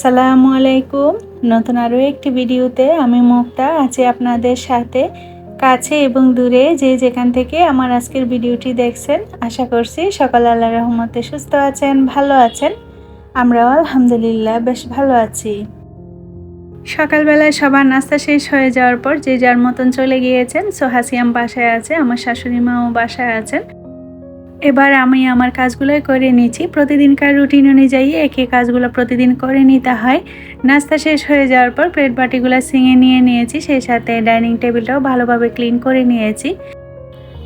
আসসালামু আলাইকুম। নতুন আরও একটি ভিডিওতে আমি মুক্তা, আছি আপনাদের সাথে, কাছে এবং দূরে যে যেখান থেকে আমার আজকের ভিডিওটি দেখছেন, আশা করছি সকাল আল্লাহ রহমতে সুস্থ আছেন, ভালো আছেন। আমরাও আলহামদুলিল্লাহ বেশ ভালো আছি। সকালবেলায় সবার নাস্তা শেষ হয়ে যাওয়ার পর যে যার মতন চলে গিয়েছেন সোহাসিয়াম বাসায় আছে, আমার শাশুড়ি মাও বাসায় আছেন। এবার আমি আমার কাজগুলোই করে নিয়েছি প্রতিদিনকার রুটিন অনুযায়ী একে কাজগুলো প্রতিদিন করে নিতে হয়। নাস্তা শেষ হয়ে যাওয়ার পর প্লেট বাটিগুলো সিঙে নিয়ে নিয়েছি, সেই সাথে ডাইনিং টেবিলটাও ভালোভাবে ক্লিন করে নিয়েছি।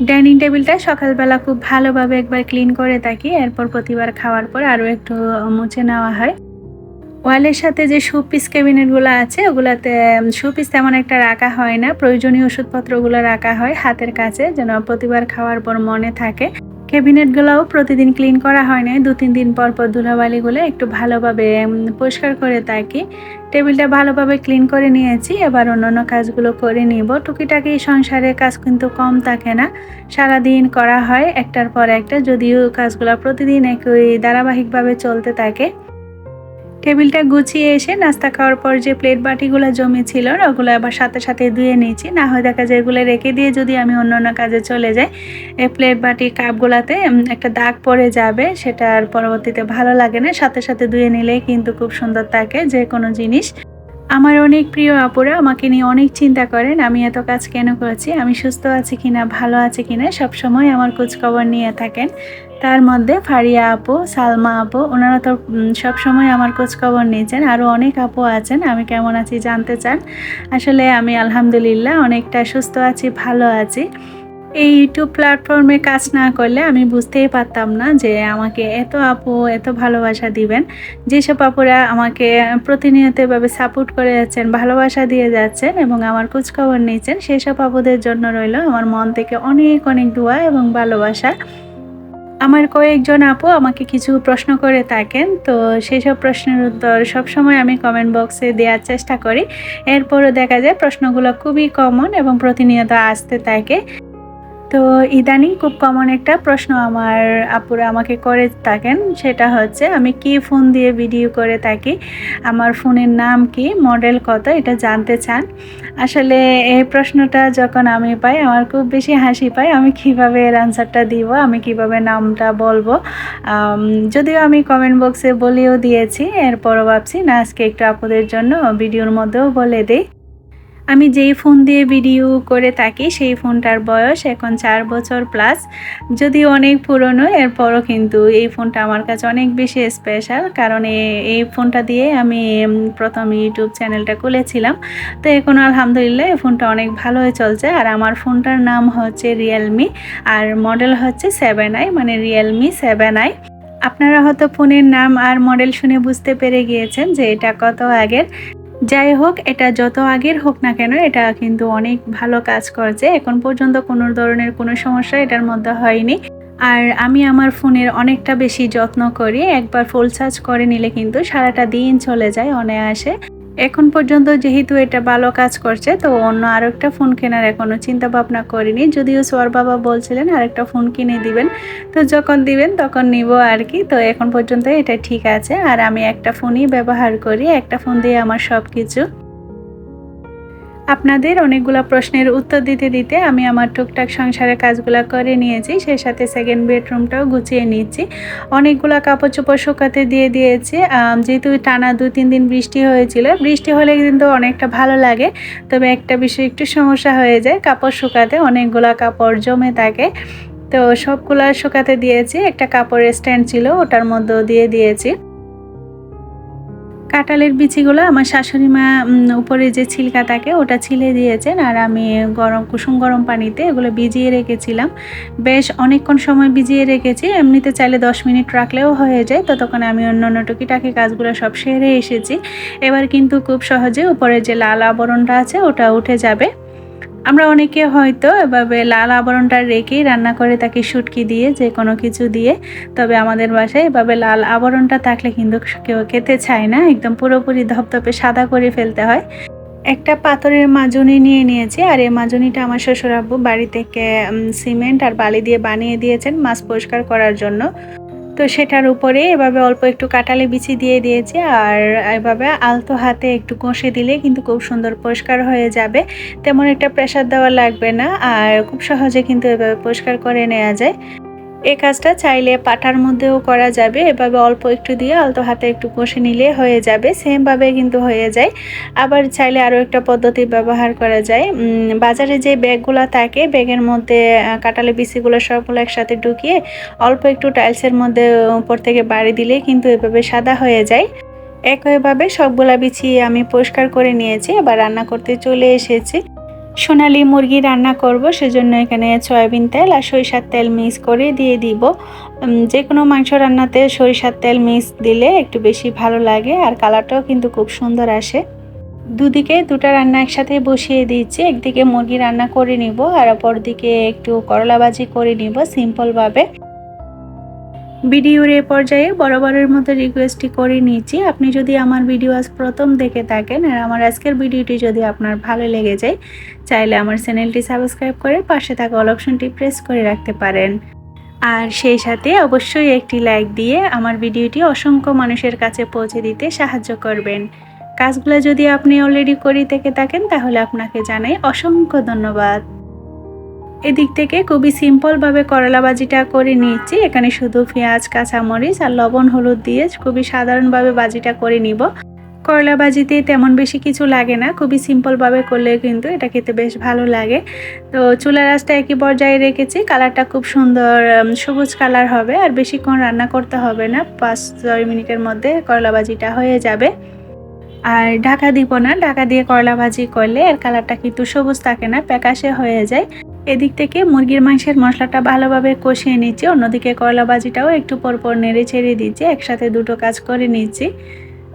ডাইনিং টেবিলটা সকালবেলা খুব ভালোভাবে একবার ক্লিন করে থাকি, এরপর প্রতিবার খাওয়ার পর আরও একটু মুছে নেওয়া হয়। ওয়ালের সাথে যে শোপিস ক্যাবিনেটগুলো আছে, ওগুলাতে শোপিস তেমন একটা রাখা হয় না। প্রয়োজনীয় ওষুধপত্রগুলো রাখা হয় হাতের কাছে, যেন প্রতিবার খাওয়ার পর মনে থাকে। ক্যাবিনেটগুলোও প্রতিদিন ক্লিন করা হয় না দু তিন দিন পর পর ধুলাবালিগুলো একটু ভালোভাবে পরিষ্কার করে থাকি টেবিলটা ভালোভাবে ক্লিন করে নিয়েছি। এবার অন্যান্য কাজগুলো করে নিব। টুকিটাকি সংসারের কাজ কিন্তু কম থাকে না। সারাদিন করা হয় একটার পর একটা, যদিও কাজগুলো প্রতিদিন একই ধারাবাহিকভাবে চলতে থাকে। টেবিলটা গুছিয়ে এসে নাস্তা খাওয়ার পর যে প্লেট বাটিগুলো জমেছিল, ওগুলো আবার সাথে সাথে ধুয়ে নিয়েছি। না হয় দেখা যায় এগুলো রেখে দিয়ে যদি আমি অন্য অন্য কাজে চলে যাই এই প্লেট বাটি কাপগুলোতে একটা দাগ পড়ে যাবে, সেটা আর পরবর্তীতে ভালো লাগে না। সাথে সাথে ধুয়ে নিলেই কিন্তু খুব সুন্দর থাকে যে কোনো জিনিস। আমার অনেক প্রিয় আপুরা, আমাকে নিয়ে অনেক চিন্তা করেন, আমি এত কাজ কেন করেছি, আমি সুস্থ আছি কিনা, ভালো আছি কিনা, সবসময় আমার খোঁজখবর নিয়ে থাকেন। তার মধ্যে ফারিয়া আপু, সালমা আপু, ওনারা তো সবসময় আমার খোঁজখবর নিয়েছেন আরও অনেক আপু আছেন, আমি কেমন আছি জানতে চান। আসলে আমি আলহামদুলিল্লাহ অনেকটা সুস্থ আছি, ভালো আছি। এই ইউটিউব প্ল্যাটফর্মে কাজ না করলে আমি বুঝতেই পারতাম না যে আমাকে এত আপু এত ভালোবাসা দিবেন। যেসব আপুরা আমাকে প্রতিনিয়ত এভাবে সাপোর্ট করে যাচ্ছেন, ভালোবাসা দিয়ে যাচ্ছেন এবং আমার খোঁজখবর নিয়েছেন সেসব আপুদের জন্য রইল আমার মন থেকে অনেক অনেক দোয়া এবং ভালোবাসা। আমার কয়েকজন আপু আমাকে কিছু প্রশ্ন করে থাকেন, তো সেসব প্রশ্নের উত্তর সবসময় আমি কমেন্ট বক্সে দেওয়ার চেষ্টা করি। এরপরও দেখা যায় প্রশ্নগুলো খুবই কমন এবং প্রতিনিয়ত আসতে থাকে। তো ইদানিং খুব কমন একটা প্রশ্ন আমার আপুরা আমাকে করে থাকেন। সেটা হচ্ছে, আমি কি ফোন দিয়ে ভিডিও করে থাকি? আমার ফোনের নাম কি? মডেল কত? এটা জানতে চান। আসলে এই প্রশ্নটা যখন আমি পাই, আমার খুব বেশি হাসি পাই আমি কীভাবে এর আনসারটা দিব? আমি কীভাবে নামটা বলব? যদিও আমি কমেন্ট বক্সে বলেও দিয়েছি, এরপরও ভাবছি, না, আজকে একটু আপুদের জন্য ভিডিওর মধ্যেও বলে দিই। আমি যেই ফোন দিয়ে ভিডিও করে থাকি, সেই ফোনটার বয়স এখন চার বছর প্লাস যদি অনেক পুরনো, এরপরও কিন্তু এই ফোনটা আমার কাছে অনেক বেশি স্পেশাল কারণ এই ফোনটা দিয়ে আমি প্রথম ইউটিউব চ্যানেলটা খুলেছিলাম। তো এখন আলহামদুলিল্লাহ এই ফোনটা অনেক ভালোই চলছে। আর আমার ফোনটার নাম হচ্ছে রিয়েলমি আর মডেল হচ্ছে সেভেন আই মানে রিয়েলমি সেভেন আই আপনারা হয়তো ফোনের নাম আর মডেল শুনে বুঝতে পেরে গিয়েছেন যে এটা কত আগের। যাই হোক, এটা যত আগের হোক না কেন, এটা কিন্তু অনেক ভালো কাজ করছে। এখন পর্যন্ত কোনো ধরনের কোনো সমস্যা এটার মধ্যে হয়নি। আর আমি আমার ফোনের অনেকটা বেশি যত্ন করি। একবার ফুল চার্জ করে নিলে কিন্তু সারাটা দিন চলে যায় অনায়াসে। এখন পর্যন্ত যেহেতু এটা ভালো কাজ করছে, তো অন্য আরেকটা ফোন কেনার এখনও চিন্তা ভাবনা করিনি। যদিও সোয়ার বাবা বলছিলেন, আরেকটা ফোন কিনে দিবেন। তো যখন দিবেন তখন নিব আর কি। তো এখন পর্যন্ত এটা ঠিক আছে। আর আমি একটা ফোনই ব্যবহার করি, একটা ফোন দিয়ে আমার সব কিছু আপনাদের অনেকগুলো প্রশ্নের উত্তর দিতে দিতে আমি আমার টুকটাক সংসারের কাজগুলো করে নিয়েছি, সেই সাথে সেকেন্ড বেডরুমটাও গুছিয়ে নিচ্ছি। অনেকগুলো কাপড় চোপড় শুকাতে দিয়ে দিয়েছি। যেহেতু টানা দু তিন দিন বৃষ্টি হয়েছিল, বৃষ্টি হলে কিন্তু অনেকটা ভালো লাগে, তবে একটা বিষয় একটু সমস্যা হয়ে যায়। কাপড় শুকাতে অনেকগুলো কাপড় জমে থাকে, তো সবগুলো শুকাতে দিয়েছি। একটা কাপড়ের স্ট্যান্ড ছিল, ওটার মধ্যেও দিয়ে দিয়েছি। কাঁঠালের বিচিগুলো আমার শাশুড়ি মা উপরে যে ছিলকা থাকে ওটা ছিলে দিয়েছেন আর আমি গরম, কুসুম গরম পানিতে এগুলো ভিজিয়ে রেখেছিলাম। বেশ অনেকক্ষণ সময় ভিজিয়ে রেখেছি, এমনিতে চাইলে দশ মিনিট রাখলেও হয়ে যায়। ততক্ষণ আমি অন্য অন্য টুকিটাকি কাজগুলো সব সেরে এসেছি। এবার কিন্তু খুব সহজে উপরে যে লাল আবরণটা আছে ওটা উঠে যাবে। আমরা অনেকে হয়তো এভাবে লাল আবরণটা রেখেই রান্না করে তাকে শুটকি দিয়ে, যে কোনো কিছু দিয়ে। তবে আমাদের বাসায় এভাবে লাল আবরণটা থাকলে কিন্তু কেউ খেতে চায় না। একদম পুরোপুরি ধপধপে সাদা করে ফেলতে হয়। একটা পাথরের মাজনি নিয়ে নিয়েছি, আর এই মাজনিটা আমার শ্বশুর আব্বু বাড়ি থেকে সিমেন্ট আর বালি দিয়ে বানিয়ে দিয়েছেন মাছ পরিষ্কার করার জন্য। তো সেটার উপরে এভাবে অল্প একটু কাটালে বিছি দিয়ে দিয়েছি আর এভাবে আলতো হাতে একটু কষে দিলে কিন্তু খুব সুন্দর পরিষ্কার হয়ে যাবে। তেমন একটা প্রেশার দেওয়া লাগবে না আর খুব সহজে কিন্তু এভাবে পরিষ্কার করে নেওয়া যায়। এই কাজটা চাইলে পাটার মধ্যেও করা যাবে। এভাবে অল্প একটু দিয়ে আলতো হাতে একটু কষে নিলে হয়ে যাবে। সেমভাবে কিন্তু হয়ে যায়। আবার চাইলে আরও একটা পদ্ধতি ব্যবহার করা যায়। বাজারে যে ব্যাগগুলো থাকে, ব্যাগের মধ্যে কাটালে বিসিগুলো সবগুলো একসাথে ঢুকিয়ে অল্প একটু টাইলসের মধ্যে উপর থেকে বাড়ি দিলে কিন্তু এভাবে সাদা হয়ে যায়। একইভাবে সবগুলা বিছিয়ে আমি পরিষ্কার করে নিয়েছি। এবার রান্না করতে চলে এসেছি। সোনালি মুরগি রান্না করব, সেজন্য এখানে সয়াবিন তেল আর সরিষার তেল মিক্স করে দিয়ে দিব। যে কোনো মাংস রান্নাতে সরিষার তেল মিক্স দিলে একটু বেশি ভালো লাগে আর কালারটাও কিন্তু খুব সুন্দর আসে। দুদিকে দুটা রান্না একসাথে বসিয়ে দিচ্ছি, একদিকে মুরগি রান্না করে নিব আর অপর দিকে একটু করলা ভাজি করে নিব সিম্পলভাবে ভিডিওর এ পর্যায়ে বরাবরের মতো রিকোয়েস্টটি করে নিচ্ছি আপনি যদি আমার ভিডিও আজ প্রথম দেখে থাকেন আর আমার আজকের ভিডিওটি যদি আপনার ভালো লেগে যায়, চাইলে আমার চ্যানেলটি সাবস্ক্রাইব করে পাশে থাকা অল অপশনটি প্রেস করে রাখতে পারেন। আর সেই সাথে অবশ্যই একটি লাইক দিয়ে আমার ভিডিওটি অসংখ্য মানুষের কাছে পৌঁছে দিতে সাহায্য করবেন। কাজগুলো যদি আপনি অলরেডি করে থেকে থাকেন, তাহলে আপনাকে জানাই অসংখ্য ধন্যবাদ। এদিক থেকে খুবই সিম্পলভাবে করলা বাজিটা করে নিয়েছি। এখানে শুধু পেঁয়াজ, কাঁচামরিচ আর লবণ, হলুদ দিয়ে খুবই সাধারণভাবে বাজিটা করে নিব। করলা বাজিতে তেমন বেশি কিছু লাগে না, খুবই সিম্পলভাবে করলে কিন্তু এটা খেতে বেশ ভালো লাগে। তো চুলা রাসটা একই পর্যায়ে রেখেছি, কালারটা খুব সুন্দর সবুজ কালার হবে আর বেশিক্ষণ রান্না করতে হবে না, পাঁচ ছয় মিনিটের মধ্যে করলা বাজিটা হয়ে যাবে। আর ঢাকা দিব না, ঢাকা দিয়ে করলা ভাজি করলে এর কালারটা কিন্তু সবুজ থাকে না, প্যাকাশে হয়ে যায়। এদিক থেকে মুরগির মাংসের মশলাটা ভালোভাবে কষিয়ে নিচ্ছি। অন্যদিকে করলা ভাজিটাও একটু পরপর নেড়ে ছেড়ে দিচ্ছি। একসাথে দুটো কাজ করে নিচ্ছি।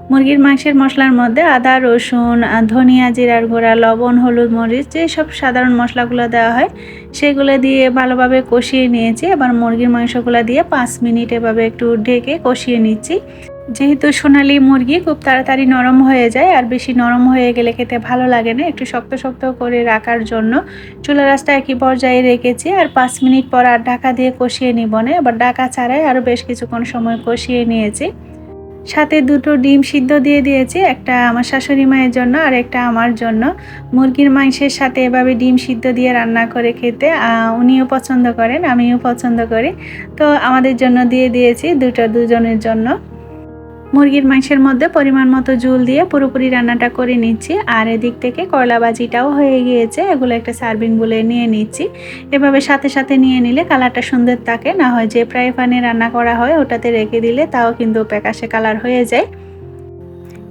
মুরগির মাংসের মশলার মধ্যে আদা, রসুন, ধনিয়া জিরার গুঁড়া, লবণ, হলুদ মরিচ যেসব সাধারণ মশলাগুলো দেওয়া হয়, সেগুলো দিয়ে ভালোভাবে কষিয়ে নিয়েছি। এবার মুরগির মাংসগুলো দিয়ে পাঁচ মিনিট এভাবে একটু ঢেকে কষিয়ে নিচ্ছি। যেহেতু সোনালি মুরগি খুব তাড়াতাড়ি নরম হয়ে যায়, আর বেশি নরম হয়ে গেলে খেতে ভালো লাগে না, একটু শক্ত শক্ত করে রাখার জন্য। চুলা রাসটা একই পর্যায়ে রেখেছি, আর পাঁচ মিনিট পর আর ঢাকা দিয়ে কষিয়ে নিব না এবার ঢাকা ছাড়াই আরও বেশ কিছুক্ষণ সময় কষিয়ে নিয়েছি। সাথে দুটো ডিম সিদ্ধ দিয়ে দিয়েছি, একটা আমার শাশুড়ি মায়ের জন্য আর একটা আমার জন্য। মুরগির মাংসের সাথে এভাবে ডিম সিদ্ধ দিয়ে রান্না করে খেতে উনিও পছন্দ করেন, আমিও পছন্দ করি। তো আমাদের জন্য দিয়ে দিয়েছি দুটো দুজনের জন্য। মুরগির মাংসের মধ্যে পরিমাণ মতো জুল দিয়ে পুরোপুরি রান্নাটা করে নিচ্ছি। আর এদিক থেকে করলা বাজিটাও হয়ে গিয়েছে, এগুলো একটা সার্ভিং বলে নিয়ে নিচ্ছি। এভাবে সাথে সাথে নিয়ে নিলে কালারটা সুন্দর থাকে, না হয় যে প্রায় পানে রান্না করা হয় ওটাতে রেখে দিলে তাও কিন্তু প্যাকাশে কালার হয়ে যায়।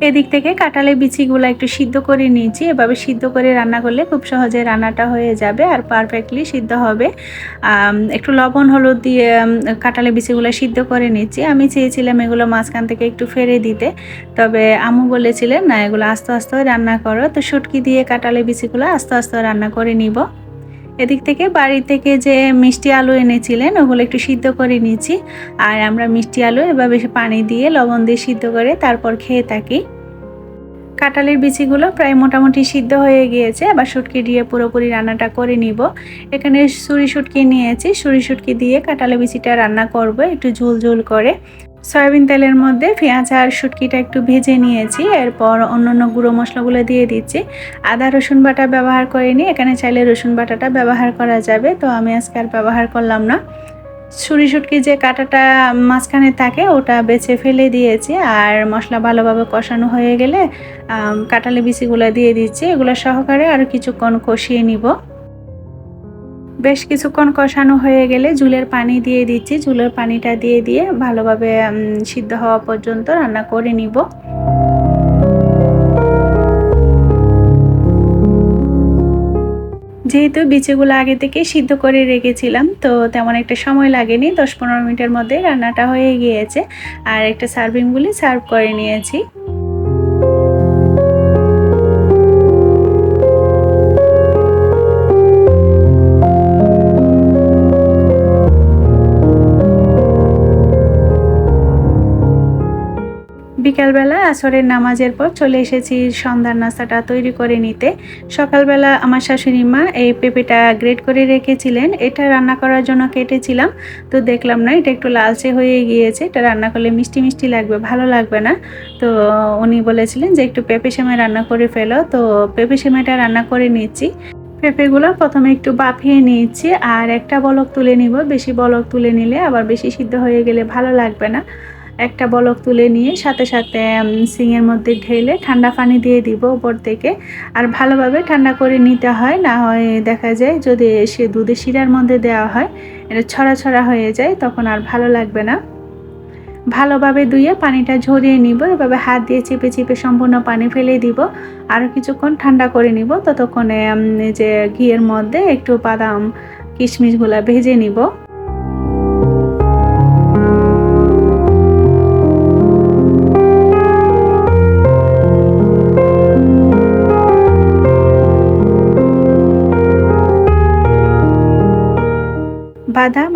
এদিক থেকে কাটালে বিচিগুলো একটু সিদ্ধ করে নিয়েছি। এভাবে সিদ্ধ করে রান্না করলে খুব সহজে রান্নাটা হয়ে যাবে আর পারফেক্টলি সিদ্ধ হবে। একটু লবণ, হলুদ দিয়ে কাটালে বিচিগুলো সিদ্ধ করে নিচ্ছি আমি চেয়েছিলাম এগুলো মাঝখান থেকে একটু ফেরে দিতে। তবে আমু বলেছিলেন, না, এগুলো আস্তে আস্তে রান্না করো। তো সুটকি দিয়ে কাটালে বিচিগুলো আস্তে আস্তে রান্না করে নিব। এদিক থেকে বাড়ি থেকে যে মিষ্টি আলু এনেছিলেন, ওগুলো একটু সিদ্ধ করে নিয়েছি। আর আমরা মিষ্টি আলু এভাবে পানি দিয়ে লবণ দিয়ে সিদ্ধ করে তারপর খেয়ে থাকি। কাঁঠালের বিচিগুলো প্রায় মোটামুটি সিদ্ধ হয়ে গিয়েছে আবার শুটকি দিয়ে পুরোপুরি রান্নাটা করে নিব। এখানে সুরি শুটকি নিয়েছি, সুরি শুটকি দিয়ে কাঁঠালের বিচিটা রান্না করব, একটু ঝুল ঝুল করে। সয়াবিন তেলের মধ্যে পেঁয়াজ আর শুটকিটা একটু ভেজে নিয়েছি, এরপর অন্য অন্য গুঁড়ো মশলাগুলো দিয়ে দিচ্ছি। আদা, রসুন বাটা ব্যবহার করিনি এখানে চাইলে রসুন বাটাটা ব্যবহার করা যাবে, তো আমি আজকে আর ব্যবহার করলাম না। ছুরি শুটকি যে কাটাটা মাঝখানে থাকে, ওটা বেছে ফেলে দিয়েছি, আর মশলা ভালোভাবে কষানো হয়ে গেলে কাটালি বিচিগুলো দিয়ে দিচ্ছি। এগুলো সহকারে আরও কিছুক্ষণ কষিয়ে নিব। বেশ কিছুক্ষণ কষানো হয়ে গেলে জুলের পানি দিয়ে দিচ্ছি। জুলের পানিটা দিয়ে দিয়ে ভালোভাবে সিদ্ধ হওয়া পর্যন্ত রান্না করে নিব। যেহেতু বিচিগুলো আগে থেকে সিদ্ধ করে রেখেছিলাম, তো তেমন একটা সময় লাগেনি। দশ পনেরো মিনিটের মধ্যে রান্নাটা হয়ে গিয়েছে। আর একটা সার্ভিংগুলি সার্ভ করে নিয়েছি। বিকালবেলা আসরের নামাজের পর চলে এসেছি সন্ধ্যার নাস্তাটা তৈরি করে নিতে। সকালবেলা আমার শাশুড়ি মা এই পেঁপেটা গ্রেট করে রেখেছিলেন। এটা রান্না করার জন্য কেটেছিলাম। তো দেখলাম না, এটা একটু লালচে হয়ে গিয়েছে। এটা রান্না করলে মিষ্টি মিষ্টি লাগবে, ভালো লাগবে না। তো উনি বলেছিলেন যে একটু পেঁপে সেমাই রান্না করে ফেলো। তো পেঁপে সেমাইটা রান্না করে নিচ্ছি। পেঁপেগুলো প্রথমে একটু বাফিয়ে নিয়েছি আর একটা বলক তুলে নিব। বেশি বলক তুলে নিলে আবার বেশি সিদ্ধ হয়ে গেলে ভালো লাগবে না। একটা বলক তুলে নিয়ে সাথে সাথে সিংয়ের মধ্যে ঢেলে ঠান্ডা পানি দিয়ে দিব উপর থেকে। আর ভালোভাবে ঠান্ডা করে নিতে হয়, না হয় দেখা যায় যদি সে দুধে শিরার মধ্যে দেওয়া হয়, এটা ছড়া ছড়া হয়ে যায়, তখন আর ভালো লাগবে না। ভালোভাবে ধুয়ে পানিটা ঝরিয়ে নিব, এভাবে হাত দিয়ে চিপে চিপে সম্পূর্ণ পানি ফেলে দিব। আরও কিছুক্ষণ ঠান্ডা করে নিব, ততক্ষণে যে ঘিয়ের মধ্যে একটু বাদাম, কিশমিশগুলো ভেজে নিব।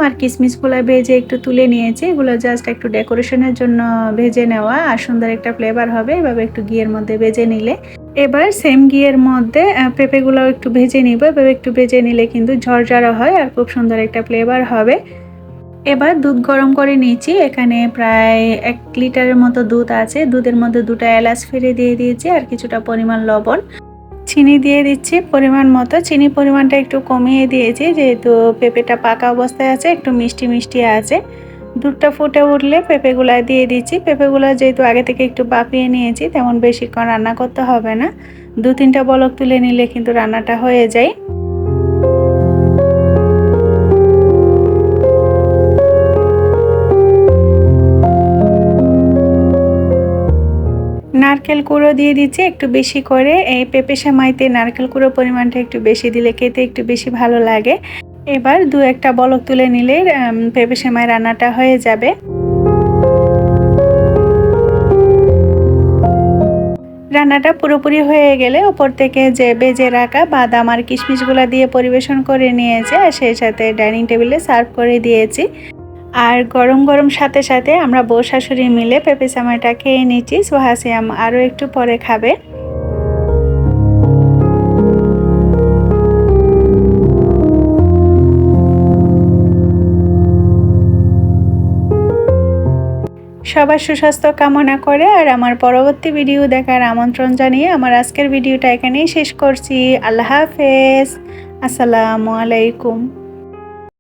আর কিশমিশগুলো ভেজে একটু তুলে নিয়েছি। এগুলো জাস্ট একটু ডেকোরেশনের জন্য ভেজে নেওয়া। আর সুন্দর একটা ফ্লেভার হবে, এভাবে একটু ঘিয়ের মধ্যে ভেজে নিলে। এবার সেম ঘিয়ের মধ্যে পেঁপেগুলো একটু ভেজে নিব। এভাবে একটু ভেজে নিলে কিন্তু ঝরঝরা হয় আর খুব সুন্দর একটা ফ্লেভার হবে। এবার দুধ গরম করে নিয়েছি। এখানে প্রায় এক লিটারের মতো দুধ আছে। দুধের মধ্যে দুটো এলাচ ফেলে দিয়ে দিয়েছি আর কিছুটা পরিমাণ লবণ। চিনি দিয়ে দিচ্ছি, পরিমাণ মতো। চিনি পরিমাণটা একটু কমিয়ে দিয়েছি, যেহেতু পেঁপেটা পাকা অবস্থায় আছে, একটু মিষ্টি মিষ্টি আছে। দুধটা ফুটে উঠলে পেঁপেগুলা দিয়ে দিচ্ছি। পেঁপেগুলো যেহেতু আগে থেকে একটু বাপিয়ে নিয়েছি, তেমন বেশিক্ষণ রান্না করতে হবে না। দু তিনটা বলক তুলে নিলে কিন্তু রান্নাটা হয়ে যায়। নারকেল কুড়ো দিয়ে দিচ্ছি, একটু বেশি করে। এই পেঁপে সেমাইতে নারকেল কুড়ো পরিমাণটা একটু বেশি দিলে খেতে একটু বেশি ভালো লাগে। এবার দু একটা বলক তুলে নিলে পেঁপে সেমাই রান্নাটা হয়ে যাবে। রান্নাটা পুরোপুরি হয়ে গেলে ওপর থেকে যে বেজে রাখা বাদাম আর কিশমিশগুলো দিয়ে পরিবেশন করে নিয়েছে, আর সেই সাথে ডাইনিং টেবিলে সার্ভ করে দিয়েছি। আর গরম গরম সাথে সাথে আমরা বউ শাশুড়ি মিলে পেঁপে চামাইটা খেয়ে নিচ্ছি। সোহাসিয়াম আরও একটু পরে খাবে। সবার সুস্বাস্থ্য কামনা করে আর আমার পরবর্তী ভিডিও দেখার আমন্ত্রণ জানিয়ে আমার আজকের ভিডিওটা এখানেই শেষ করছি। আল্লাহ হাফেজ। আসসালামু আলাইকুম।